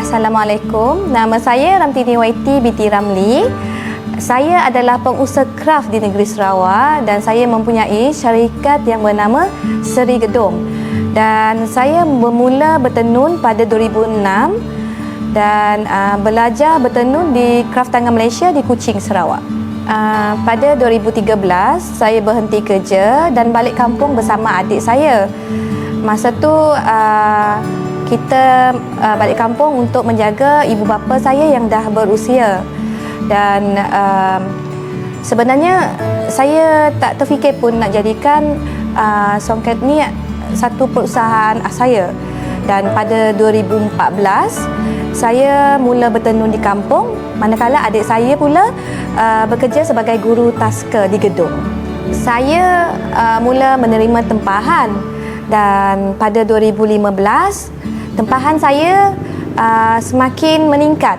Assalamualaikum. Nama saya Ramtini Waiti binti Ramli. Saya adalah pengusaha kraft di negeri Sarawak dan saya mempunyai syarikat yang bernama Seri Gedung. Dan saya bermula bertenun pada 2006 dan uh, belajar bertenun di Kraft Tangan Malaysia di Kuching, Sarawak. Uh, pada 2013, saya berhenti kerja dan balik kampung bersama adik saya. Masa tu uh, kita uh, balik kampung untuk menjaga ibu bapa saya yang dah berusia. Dan uh, sebenarnya saya tak terfikir pun nak jadikan uh, Songket ni satu perusahaan saya. Dan pada 2014 saya mula bertenun di kampung. Manakala adik saya pula uh, bekerja sebagai guru taska di gedung. Saya uh, mula menerima tempahan. Dan pada 2015 tempahan saya uh, semakin meningkat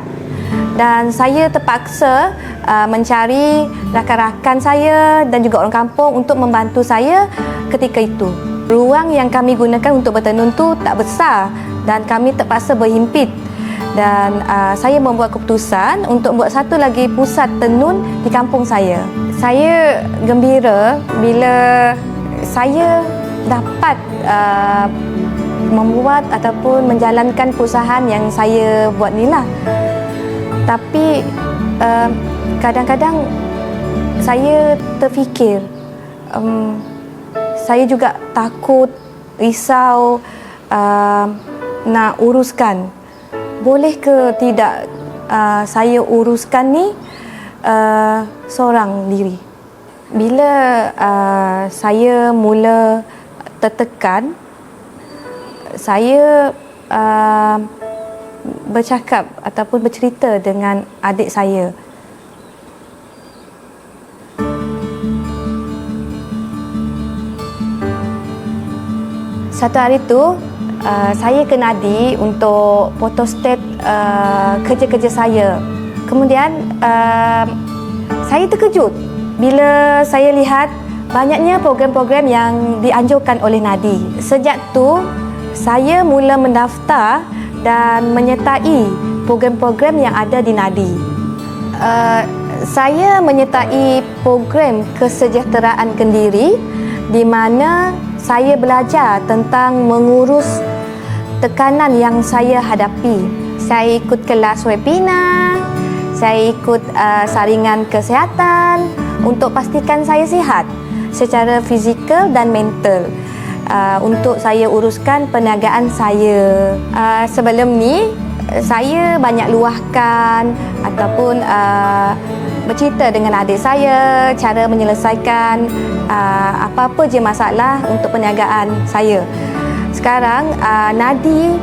dan saya terpaksa uh, mencari rakan-rakan saya dan juga orang kampung untuk membantu saya ketika itu. Ruang yang kami gunakan untuk bertenun tu tak besar dan kami terpaksa berhimpit dan uh, saya membuat keputusan untuk buat satu lagi pusat tenun di kampung saya. Saya gembira bila saya dapat uh, membuat ataupun menjalankan perusahaan yang saya buat ni lah. Tapi uh, kadang-kadang saya terfikir um, saya juga takut, risau uh, nak uruskan. Boleh ke tidak uh, saya uruskan ni uh, seorang diri? Bila uh, saya mula tertekan saya uh, bercakap ataupun bercerita dengan adik saya. Satu hari tu uh, saya ke Nadi untuk photostat uh, kerja-kerja saya. Kemudian uh, saya terkejut bila saya lihat banyaknya program-program yang dianjurkan oleh Nadi. Sejak tu saya mula mendaftar dan menyertai program-program yang ada di Nadi. Uh, saya menyertai program kesejahteraan kendiri di mana saya belajar tentang mengurus tekanan yang saya hadapi. Saya ikut kelas webinar, saya ikut uh, saringan kesihatan untuk pastikan saya sihat secara fizikal dan mental uh, untuk saya uruskan perniagaan saya. Uh, sebelum ni saya banyak luahkan ataupun uh, bercerita dengan adik saya cara menyelesaikan uh, apa-apa je masalah untuk perniagaan saya. Sekarang uh, Nadi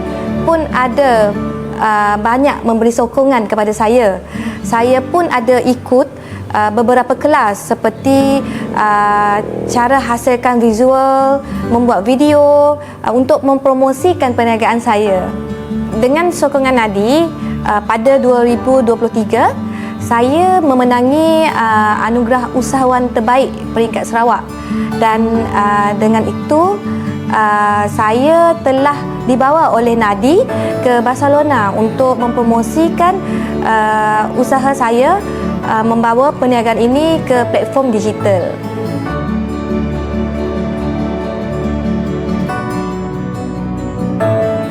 pun ada uh, banyak memberi sokongan kepada saya. Saya pun ada ikut uh, beberapa kelas seperti uh, cara hasilkan visual, membuat video uh, untuk mempromosikan perniagaan saya. Dengan sokongan Nadi, uh, pada 2023 saya memenangi uh, anugerah usahawan terbaik peringkat Sarawak dan uh, dengan itu uh, saya telah dibawa oleh Nadi ke Barcelona untuk mempromosikan uh, usaha saya uh, membawa perniagaan ini ke platform digital.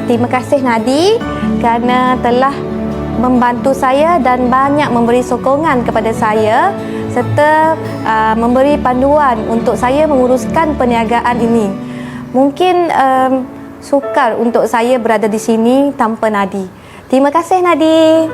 Terima kasih Nadi kerana telah membantu saya dan banyak memberi sokongan kepada saya serta uh, memberi panduan untuk saya menguruskan perniagaan ini. Mungkin um, sukar untuk saya berada di sini tanpa Nadi. Terima kasih Nadi.